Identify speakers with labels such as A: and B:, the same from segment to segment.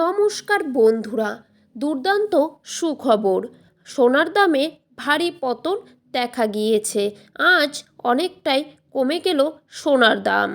A: নমস্কার বন্ধুরা, দুর্দান্ত সুখবর। সোনার দামে ভারী পতন দেখা গিয়েছে। আজ অনেকটাই কমে গেল সোনার দাম।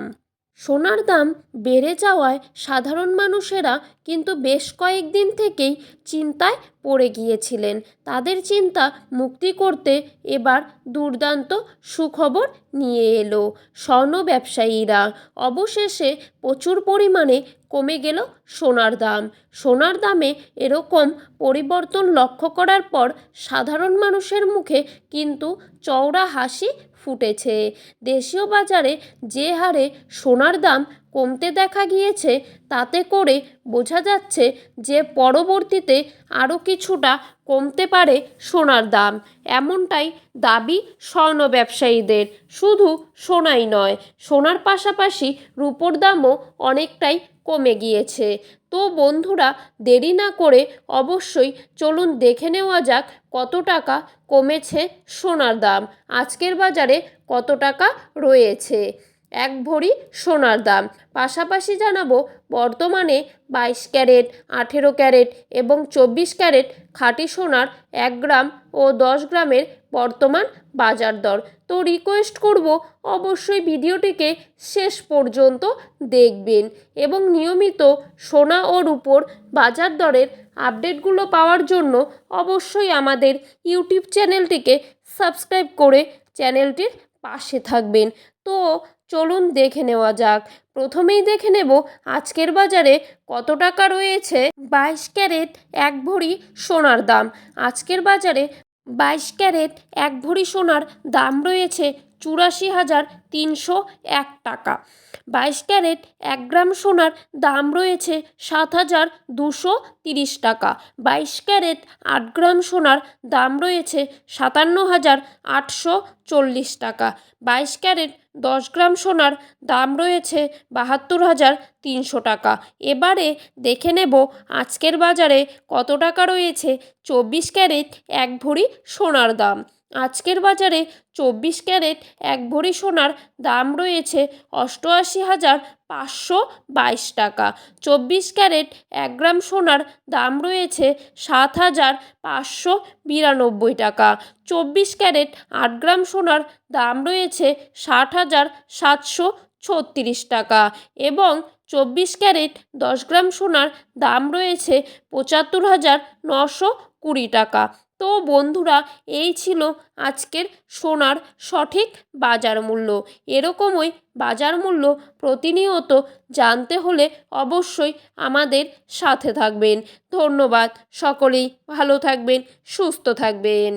A: সোনার দাম বেড়ে যাওয়ায় সাধারণ মানুষেরা কিন্তু বেশ কয়েকদিন থেকেই চিন্তায় পড়ে গিয়েছিলেন। তাদের চিন্তা মুক্তি করতে এবার দুর্দান্ত সুখবর নিয়ে এলো স্বর্ণ ব্যবসায়ীরা। অবশেষে প্রচুর পরিমাণে কমে গেল সোনার দাম। সোনার দামে এরকম পরিবর্তন লক্ষ্য করার পর সাধারণ মানুষের মুখে কিন্তু চওড়া হাসি ফুটেছে। দেশীয় বাজারে যে হারে সোনার দাম কমতে দেখা গিয়েছে, তাতে করে বোঝা যাচ্ছে যে পরবর্তীতে আরও কিছুটা কমতে পারে সোনার দাম। এমনটাই দাবি স্বর্ণ ব্যবসায়ীদের। শুধু সোনাই নয়, সোনার পাশাপাশি রূপোর দামও অনেকটাই কমে গিয়েছে। তো বন্ধুরা, দেরি না করে অবশ্যই চলুন দেখে নেওয়া যাক কত টাকা কমেছে সোনার দাম। আজকের বাজারে কত টাকা রয়েছে? এক ভরি সোনার দাম। পাশাপাশি জানাব, বর্তমানে বাইশ ক্যারেট, আঠেরো ক্যারেট এবং চব্বিশ ক্যারেট খাঁটি সোনার এক গ্রাম ও দশ গ্রামের বর্তমান বাজার দর। তো রিকোয়েস্ট করব, অবশ্যই ভিডিওটিকে শেষ পর্যন্ত দেখবেন এবং নিয়মিত সোনা ও রূপোর বাজার দরের আপডেটগুলো পাওয়ার জন্য অবশ্যই আমাদের ইউটিউব চ্যানেলটিকে সাবস্ক্রাইব করে চ্যানেলটির পাশে থাকবেন। তো চলুন দেখে নেওয়া যাক। প্রথমেই দেখে নেব আজকের বাজারে কত টাকা রয়েছে। বাইশ ক্যারেট এক ভরি সোনার দাম। আজকের বাজারে বাইশ ক্যারেট এক ভরি সোনার দাম রয়েছে চুরাশি হাজার তিনশো এক টাকা। বাইশ ক্যারেট এক গ্রাম সোনার দাম রয়েছে সাত হাজার দুশো তিরিশ টাকা। বাইশ ক্যারেট আট গ্রাম সোনার দাম রয়েছে সাতান্ন হাজার আটশো চল্লিশ টাকা। বাইশ ক্যারেট দশ গ্রাম সোনার দাম রয়েছে বাহাত্তর হাজার তিনশো টাকা। এবারে দেখে নেব আজকের বাজারে কত টাকা রয়েছে। চব্বিশ ক্যারেট এক ভরি সোনার দাম। আজকের বাজারে চব্বিশ ক্যারেট, এক ভরি সোনার দাম রয়েছে অষ্টআশি হাজার পাঁচশো বাইশ টাকা। চব্বিশ ক্যারেট, এক গ্রাম সোনার দাম রয়েছে সাত হাজার পাঁচশো বিরানব্বই টাকা। চব্বিশ ক্যারেট, আট গ্রাম সোনার দাম রয়েছে ষাট হাজার সাতশো ছত্রিশ টাকা এবং চব্বিশ ক্যারেট, দশ গ্রাম সোনার দাম রয়েছে পঁচাত্তর হাজার নশো কুড়ি টাকা। তো বন্ধুরা, এই ছিল আজকের সোনার সঠিক বাজার মূল্য। এরকমই বাজার মূল্য প্রতিনিয়ত জানতে হলে অবশ্যই আমাদের সাথে থাকবেন। ধন্যবাদ সকলেই, ভালো থাকবেন, সুস্থ থাকবেন।